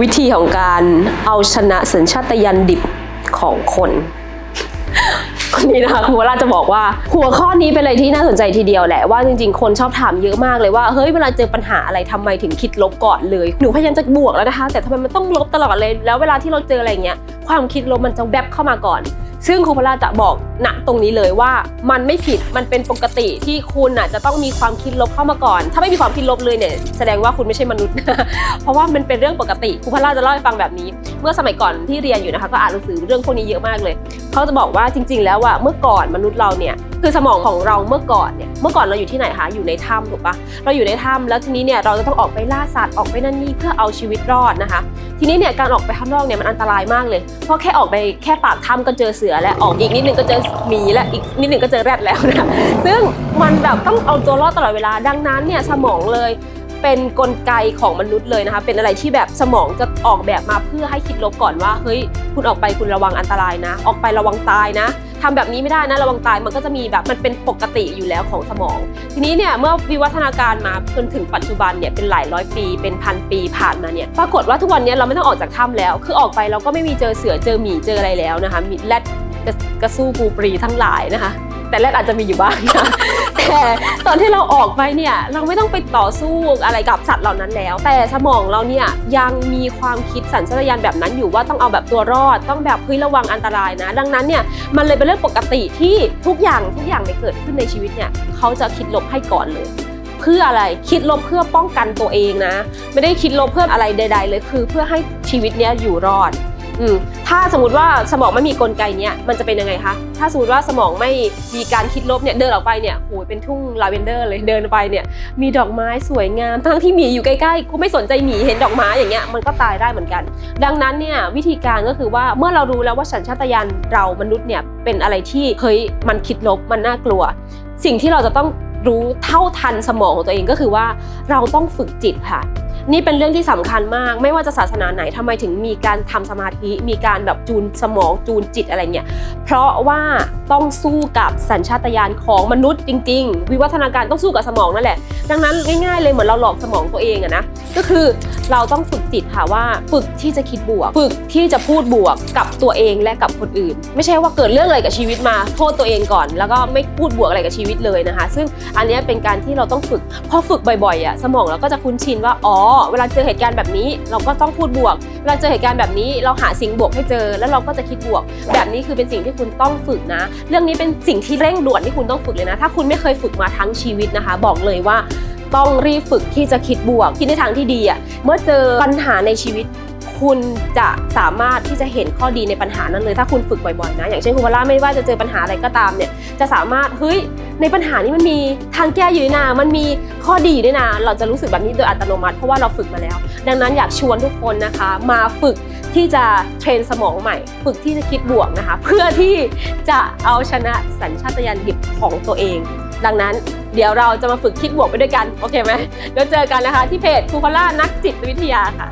วิธีของการเอาชนะสัญชาตญาณดิบของคนคนนี้นะคะคุณวราจะบอกว่า หัวข้อนี้เป็นอะไรที่น่าสนใจทีเดียวแหละว่าจริงๆ คนชอบถามเยอะมากเลยว่าเฮ้ยเวลาเจอปัญหาอะไรทำไมถึงคิดลบก่อนเลยหนูพยายามจะบวกแล้วนะคะ แต่ทำไมมันต้องลบตลอดเลย แล้วเวลาที่เราเจออะไรเงี้ยความคิดลบมันจะแวบเข้ามาก่อน ซึ่งครูพลาจะบอกณตรงนี้เลยว่ามันไม่ผิดมันเป็นปกติที่คุณน่ะจะต้องมีความคิดลบเข้ามาก่อน ถ้าไม่มีความคิดลบเลยเนี่ยแสดงว่าคุณไม่ใช่มนุษย์ เพราะว่ามันเป็นเรื่องปกติครูพลาจะเล่าให้ฟังแบบนี้ เมื่อสมัยก่อนที่เรียนอยู่นะคะก็อ่านหนังสือเรื่องพวกนี้เยอะมากเลยเขาจะบอกว่าจริง ๆ แล้วว่าเมื่อก่อนมนุษย์เราเนี่ยคือสมองของเราเมื่อก่อนเนี่ย เมื่อก่อนเราอยู่ที่ไหนคะอยู่ในถ้ำถูกปะเราอยู่ในถ้ำแล้วทีนี้เนี่ยเราจะต้องออกไปล่าสัตว์ออกไปนั่นนี่เพื่อเอาชีวิตรอดนะคะ ทีนี้เนี่ยการออกไปข้างนอกเนี่ยมันอันตรายมากเลยเพราะแค่ออกไปแค่ปากถ้ำก็เจอเสือแล้วออกอีกนิดนึงก็เจอหมีแล้วอีกนิดนึงก็เจอแรดแล้วนะซึ่งมันแบบต้องเอาตัวรอดตลอดเวลาดังนั้นเนี่ยสมองเลยเป็นกลไกของมนุษย์เลยนะคะ เป็นอะไรที่แบบสมองจะออกแบบมาเพื่อให้คิดลบก่อนว่า เฮ้ย คุณออกไปคุณระวังอันตรายนะ ออกไประวังตายนะ ทำแบบนี้ไม่ได้นะระวังตายมันก็จะมีแบบมันเป็นปกติอยู่แล้วของสมอง ทีนี้เนี่ยเมื่อวิวัฒนาการมาจนถึงปัจจุบันเนี่ยเป็นหลายร้อยปี เป็นพันปีผ่านมาเนี่ยปรากฏว่าทุกวันนี้เราไม่ต้องออกจากถ้ำแล้ว คือออกไปเราก็ไม่มีเจอเสือเจอหมีเจออะไรแล้วนะคะมีแรดกระกระสู้ปูปรีทั้งหลายนะคะ แต่แรกอาจจะมีอยู่บ้างนะแต่ตอนที่เราออกไปเนี่ยเราไม่ต้องไปต่อสู้อะไรกับสัตว์เหล่านั้นแล้ว แต่สมองเราเนี่ยยังมีความคิดสัญชาตญาณแบบนั้นอยู่ว่าต้องเอาแบบตัวรอด ต้องแบบเฮ้ยระวังอันตรายนะ ดังนั้นเนี่ยมันเลยเป็นเรื่องปกติที่ทุกอย่างทุกอย่างในเกิดขึ้นในชีวิตเนี่ยเขาจะคิดลบให้ก่อนเลยเพื่ออะไรคิดลบเพื่อป้องกันตัวเองนะ ไม่ได้คิดลบเพื่ออะไรใด ๆ เลยคือเพื่อให้ชีวิตเนี้ยอยู่รอด อืมถ้าสมมติว่าสมองไม่มีกลไกเนี้ยมันจะเป็นยังไงคะถ้าสมมติว่าสมองไม่มีการคิดลบเนี่ยเดินออกไปเนี่ยโหยเป็นทุ่งลาเวนเดอร์เลยเดินไปเนี่ย มีดอกไม้สวยงามทั้งที่หมีอยู่ใกล้ๆกูไม่สนใจหมีเห็นดอกไม้อย่างเงี้ยมันก็ตายได้เหมือนกัน ดังนั้นเนี่ยวิธีการก็คือว่าเมื่อเรารู้แล้วว่าสัญชาตญาณเรามนุษย์เนี่ยเป็นอะไรที่เฮ้ยมันคิดลบมันน่ากลัว สิ่งที่เราจะต้องรู้เท่าทันสมองของตัวเองก็คือว่าเราต้องฝึกจิตค่ะ นี่เป็นเรื่องที่สำคัญมาก ไม่ว่าจะศาสนาไหนทำไมถึงมีการทำสมาธิ มีการแบบจูนสมองจูนจิตอะไรเงี้ยเพราะว่า ต้องสู้กับสัญชาตญาณของมนุษย์จริง ๆ วิวัฒนาการต้องสู้กับสมองนั่นแหละ ดังนั้นง่ายๆเลยเหมือนเราหลอกสมองตัวเองอะนะ ก็คือเราต้องฝึกจิตค่ะว่าฝึกที่จะคิดบวก ฝึกที่จะพูดบวกกับตัวเองและกับคนอื่น ไม่ใช่ว่าเกิดเรื่องอะไรกับชีวิตมาโทษตัวเองก่อน แล้วก็ไม่พูดบวกอะไรกับชีวิตเลยนะคะ ซึ่งอันนี้เป็นการที่เราต้องฝึกพอฝึกบ่อยๆอะสมองเราก็จะคุ้นชินว่าอ๋อเวลาเจอเหตุการณ์แบบนี้ เราก็ต้องพูดบวกเวลาเจอเหตุการณ์แบบนี้เราหาสิ่งบวกให้เจอ แล้วเราก็จะคิดบวก แบบนี้คือเป็นสิ่งที่คุณต้องฝึกนะเรื่องนี้เป็นสิ่งที่เร่งด่วนที่คุณต้องฝึกเลยนะ ถ้าคุณไม่เคยฝึกมาทั้งชีวิตนะคะ บอกเลยว่าต้องรีบฝึกที่จะคิดบวก คิดในทางที่ดีอะเมื่อเจอปัญหาในชีวิต คุณจะสามารถที่จะเห็นข้อดีในปัญหานั้นเลย ถ้าคุณฝึกบ่อยๆนะ อย่างเช่นคุณวราไม่ว่าจะเจอปัญหาอะไรก็ตามเนี่ย จะสามารถเฮ้ยในปัญหานี้มันมีทางแก้อยู่นี่นามันมีข้อดีด้วยนะเราจะรู้สึกแบบนี้โดยอัตโนมัติเพราะว่าเราฝึกมาแล้ว ดังนั้นอยากชวนทุกคนนะคะ มาฝึกที่จะเทรนสมองใหม่ ฝึกที่จะคิดบวกนะคะ เพื่อที่จะเอาชนะสัญชาตญาณดิบของตัวเอง ดังนั้นเดี๋ยวเราจะมาฝึกคิดบวกไปด้วยกัน โอเคไหมเดี๋ยวเจอกันนะคะที่เพจครูพล่านักจิตวิทยาค่ะ